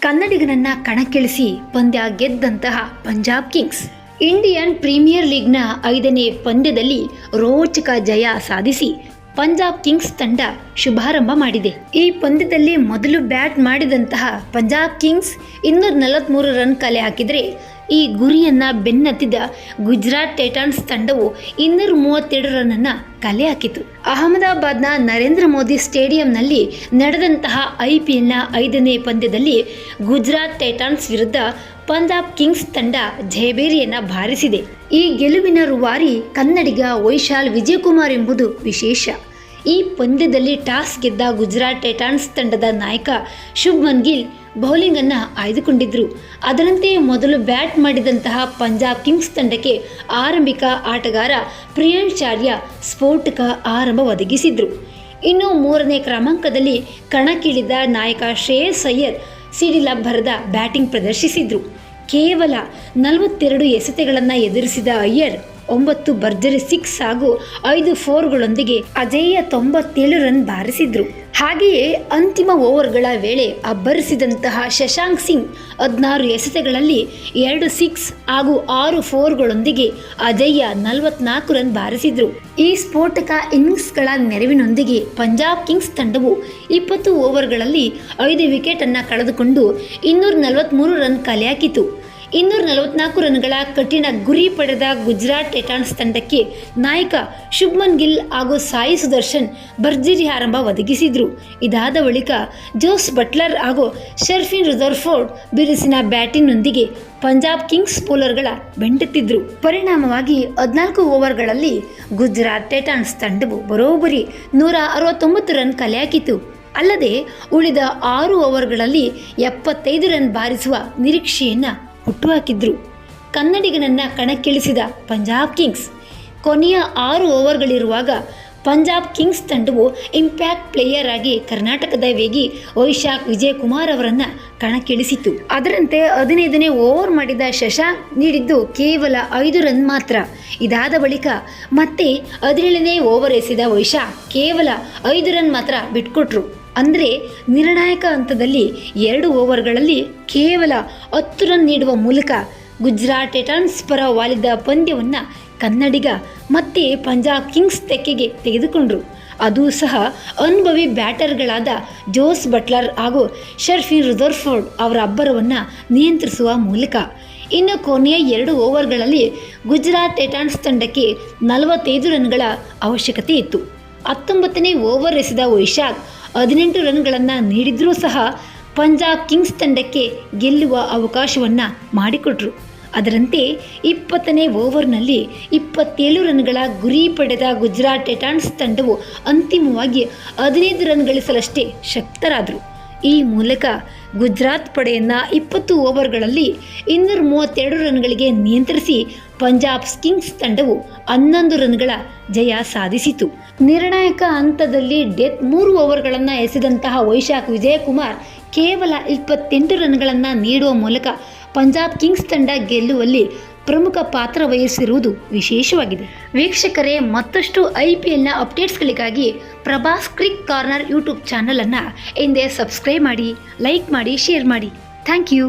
ಕನ್ನಡಿಗನನ್ನ ಕಣಕ್ಕಿಳಿಸಿ ಪಂದ್ಯ ಗೆದ್ದಂತಹ ಪಂಜಾಬ್ ಕಿಂಗ್ಸ್. ಇಂಡಿಯನ್ ಪ್ರೀಮಿಯರ್ ಲೀಗ್ನ ಐದನೇ ಪಂದ್ಯದಲ್ಲಿ ರೋಚಕ ಜಯ ಸಾಧಿಸಿ ಪಂಜಾಬ್ ಕಿಂಗ್ಸ್ ತಂಡ ಶುಭಾರಂಭ ಮಾಡಿದೆ. ಈ ಪಂದ್ಯದಲ್ಲಿ ಮೊದಲು ಬ್ಯಾಟ್ ಮಾಡಿದಂತಹ ಪಂಜಾಬ್ ಕಿಂಗ್ಸ್ ಇನ್ನೂರ ನಲವತ್ತ್ಮೂರು ರನ್ ಕಲೆ ಹಾಕಿದರೆ, ಈ ಗುರಿಯನ್ನ ಬೆನ್ನತ್ತಿದ ಗುಜರಾತ್ ಟೈಟಾನ್ಸ್ ತಂಡವು ಇನ್ನೂರ ಮೂವತ್ತೆರಡು ರನ್ನನ್ನು ಕಲೆ ಹಾಕಿತು. ಅಹಮದಾಬಾದ್ನ ನರೇಂದ್ರ ಮೋದಿ ಸ್ಟೇಡಿಯಂನಲ್ಲಿ ನಡೆದಂತಹ ಐ ಪಿ ಎಲ್ನ ಐದನೇ ಪಂದ್ಯದಲ್ಲಿ ಗುಜರಾತ್ ಟೈಟಾನ್ಸ್ ವಿರುದ್ಧ ಪಂಜಾಬ್ ಕಿಂಗ್ಸ್ ತಂಡ ಜಯಬೇರಿಯನ್ನ ಬಾರಿಸಿದೆ. ಈ ಗೆಲುವಿನ ರೂವಾರಿ ಕನ್ನಡಿಗ ವೈಶಾಲ್ ವಿಜಯಕುಮಾರ್ ಎಂಬುದು ವಿಶೇಷ. ಈ ಪಂದ್ಯದಲ್ಲಿ ಟಾಸ್ ಗೆದ್ದ ಗುಜರಾತ್ ಟೈಟಾನ್ಸ್ ತಂಡದ ನಾಯಕ ಶುಭ್ಮನ್ ಗಿಲ್ ಬೌಲಿಂಗ್ ಅನ್ನು ಆಯ್ದುಕೊಂಡಿದ್ರು. ಅದರಂತೆ ಮೊದಲು ಬ್ಯಾಟ್ ಮಾಡಿದಂತಹ ಪಂಜಾಬ್ ಕಿಂಗ್ಸ್ ತಂಡಕ್ಕೆ ಆರಂಭಿಕ ಆಟಗಾರ ಪ್ರಿಯಾಂಚಾರ್ಯ ಸ್ಫೋಟಕ ಆರಂಭ ಒದಗಿಸಿದ್ರು. ಇನ್ನು ಮೂರನೇ ಕ್ರಮಾಂಕದಲ್ಲಿ ಕಣಕ್ಕಿಳಿದ ನಾಯಕ ಶ್ರೇಯಸ್ ಅಯ್ಯರ್ ಸಿಡಿಲ ಭರದ ಬ್ಯಾಟಿಂಗ್ ಪ್ರದರ್ಶಿಸಿದ್ರು. ಕೇವಲ ನಲವತ್ತೆರಡು ಎಸೆತಗಳನ್ನು ಎದುರಿಸಿದ ಅಯ್ಯರ್, ಒಂಬತ್ತು ಭರ್ಜರಿ ಸಿಕ್ಸ್ ಹಾಗೂ ಐದು ಫೋರ್ಗಳೊಂದಿಗೆ ಅಜೇಯ ತೊಂಬತ್ತೇಳು ರನ್ ಬಾರಿಸಿದ್ರು. ಹಾಗೆಯೇ ಅಂತಿಮ ಓವರ್ಗಳ ವೇಳೆ ಅಬ್ಬರಿಸಿದಂತಹ ಶಶಾಂಕ್ ಸಿಂಗ್ ಹದಿನಾರು ಎಸೆತಗಳಲ್ಲಿ ಎರಡು ಸಿಕ್ಸ್ ಹಾಗೂ ಆರು ಫೋರ್ಗಳೊಂದಿಗೆ ಅಜಯ್ಯ ನಲವತ್ನಾಲ್ಕು ರನ್ ಬಾರಿಸಿದ್ರು. ಈ ಸ್ಫೋಟಕ ಇನ್ನಿಂಗ್ಸ್ಗಳ ನೆರವಿನೊಂದಿಗೆ ಪಂಜಾಬ್ ಕಿಂಗ್ಸ್ ತಂಡವು ಇಪ್ಪತ್ತು ಓವರ್ಗಳಲ್ಲಿ ಐದು ವಿಕೆಟ್ ಅನ್ನ ಕಳೆದುಕೊಂಡು ಇನ್ನೂರ ನಲವತ್ತ್ಮೂರು ರನ್ ಕಲೆ ಹಾಕಿತು. ಇನ್ನೂರ ನಲವತ್ನಾಲ್ಕು ರನ್ಗಳ ಕಠಿಣ ಗುರಿ ಪಡೆದ ಗುಜರಾತ್ ಟೈಟಾನ್ಸ್ ತಂಡಕ್ಕೆ ನಾಯಕ ಶುಭ್ಮನ್ ಗಿಲ್ ಹಾಗೂ ಸಾಯಿ ಸುದರ್ಶನ್ ಭರ್ಜರಿ ಆರಂಭ ಒದಗಿಸಿದ್ರು. ಇದಾದ ಬಳಿಕ ಜೋಸ್ ಬಟ್ಲರ್ ಹಾಗೂ ಶರ್ಫಿನ್ ರುದರ್ಫೋರ್ಡ್ ಬಿರುಸಿನ ಬ್ಯಾಟಿಂಗ್ನೊಂದಿಗೆ ಪಂಜಾಬ್ ಕಿಂಗ್ಸ್ ಬೌಲರ್ಗಳ ಬೆಂಡೆತ್ತಿದ್ರು. ಪರಿಣಾಮವಾಗಿ ಹದಿನಾಲ್ಕು ಓವರ್ಗಳಲ್ಲಿ ಗುಜರಾತ್ ಟೈಟಾನ್ಸ್ ತಂಡವು ಬರೋಬ್ಬರಿ ನೂರ ಅರವತ್ತೊಂಬತ್ತು ರನ್ ಕಲೆ ಹಾಕಿತು ಅಲ್ಲದೆ ಉಳಿದ ಆರು ಓವರ್ಗಳಲ್ಲಿ ಎಪ್ಪತ್ತೈದು ರನ್ ಬಾರಿಸುವ ನಿರೀಕ್ಷೆಯನ್ನು ಹುಟ್ಟುಹಾಕಿದ್ರು. ಕನ್ನಡಿಗನನ್ನ ಕಣಕ್ಕಿಳಿಸಿದ ಪಂಜಾಬ್ ಕಿಂಗ್ಸ್. ಕೊನೆಯ ಆರು ಓವರ್ಗಳಿರುವಾಗ ಪಂಜಾಬ್ ಕಿಂಗ್ಸ್ ತಂಡವು ಇಂಪ್ಯಾಕ್ಟ್ ಪ್ಲೇಯರ್ ಆಗಿ ಕರ್ನಾಟಕದ ವೇಗಿ ವೈಶಾಖ್ ವಿಜಯಕುಮಾರ್ ಅವರನ್ನು ಕಣಕ್ಕಿಳಿಸಿತು. ಅದರಂತೆ ಹದಿನೈದನೇ ಓವರ್ ಮಾಡಿದ ಶಶಾಂಕ್ ನೀಡಿದ್ದು ಕೇವಲ ಐದು ರನ್ ಮಾತ್ರ. ಇದಾದ ಬಳಿಕ ಮತ್ತೆ ಹದಿನೇಳನೇ ಓವರ್ ಎಸೆದ ವೈಶಾಖ್ ಕೇವಲ ಐದು ರನ್ ಮಾತ್ರ ಬಿಟ್ಕೊಟ್ರು. ಅಂದರೆ ನಿರ್ಣಾಯಕ ಹಂತದಲ್ಲಿ ಎರಡು ಓವರ್ಗಳಲ್ಲಿ ಕೇವಲ ಹತ್ತು ರನ್ ನೀಡುವ ಮೂಲಕ ಗುಜರಾತ್ ಟೈಟನ್ಸ್ ಪರ ವಾಲಿದ ಪಂದ್ಯವನ್ನು ಕನ್ನಡಿಗ ಮತ್ತೆ ಪಂಜಾಬ್ ಕಿಂಗ್ಸ್ ತೆಕ್ಕೆಗೆ ತೆಗೆದುಕೊಂಡರು. ಅದು ಸಹ ಅನುಭವಿ ಬ್ಯಾಟರ್ಗಳಾದ ಜೋಸ್ ಬಟ್ಲರ್ ಹಾಗೂ ಶರ್ಫಿನ್ ರುದರ್ಫೋರ್ಡ್ ಅವರ ಅಬ್ಬರವನ್ನು ನಿಯಂತ್ರಿಸುವ ಮೂಲಕ ಇನ್ನು ಕೊನೆಯ ಎರಡು ಓವರ್ಗಳಲ್ಲಿ ಗುಜರಾತ್ ಟೈಟಾನ್ಸ್ ತಂಡಕ್ಕೆ ನಲವತ್ತೈದು ರನ್ಗಳ ಅವಶ್ಯಕತೆ ಇತ್ತು. ಹತ್ತೊಂಬತ್ತನೇ ಓವರ್ ಎಸೆದ ವೈಶಾಖ್ ಹದಿನೆಂಟು ರನ್ಗಳನ್ನು ನೀಡಿದರೂ ಸಹ ಪಂಜಾಬ್ ಕಿಂಗ್ಸ್ ತಂಡಕ್ಕೆ ಗೆಲ್ಲುವ ಅವಕಾಶವನ್ನು ಮಾಡಿಕೊಟ್ರು. ಅದರಂತೆ ಇಪ್ಪತ್ತನೇ ಓವರ್ನಲ್ಲಿ ಇಪ್ಪತ್ತೇಳು ರನ್ಗಳ ಗುರಿ ಪಡೆದ ಗುಜರಾತ್ ಟೆಟಾನ್ಸ್ ತಂಡವು ಅಂತಿಮವಾಗಿ ಹದಿನೈದು ರನ್ ಗಳಿಸಲಷ್ಟೇ ಶಕ್ತರಾದರು. ಈ ಮೂಲಕ ಗುಜರಾತ್ ಪಡೆಯನ್ನು ಇಪ್ಪತ್ತು ಓವರ್ಗಳಲ್ಲಿ ಇನ್ನೂರ ಮೂವತ್ತೆರಡು ರನ್ಗಳಿಗೆ ನಿಯಂತ್ರಿಸಿ ಪಂಜಾಬ್ ಕಿಂಗ್ಸ್ ತಂಡವು ಹನ್ನೊಂದು ರನ್ಗಳ ಜಯ ಸಾಧಿಸಿತು. ನಿರ್ಣಾಯಕ ಹಂತದಲ್ಲಿ ಡೆತ್ ಮೂರು ಓವರ್ಗಳನ್ನು ಎಸೆದಂತಹ ವೈಶಾಖ್ ವಿಜಯಕುಮಾರ್ ಕೇವಲ ಇಪ್ಪತ್ತೆಂಟು ರನ್ಗಳನ್ನು ನೀಡುವ ಮೂಲಕ ಪಂಜಾಬ್ ಕಿಂಗ್ಸ್ ತಂಡ ಗೆಲ್ಲುವಲ್ಲಿ ಪ್ರಮುಖ ಪಾತ್ರ ವಹಿಸಿರುವುದು ವಿಶೇಷವಾಗಿದೆ. ವೀಕ್ಷಕರೇ, ಮತ್ತಷ್ಟು ಐ ಪಿ ಎಲ್ನ ಅಪ್ಡೇಟ್ಸ್ಗಳಿಗಾಗಿ ಪ್ರಭಾಸ್ ಕ್ರಿಕ್ ಕಾರ್ನರ್ ಯೂಟ್ಯೂಬ್ ಚಾನಲನ್ನು ಹಿಂದೆ ಸಬ್ಸ್ಕ್ರೈಬ್ ಮಾಡಿ, ಲೈಕ್ ಮಾಡಿ, ಶೇರ್ ಮಾಡಿ. Thank you.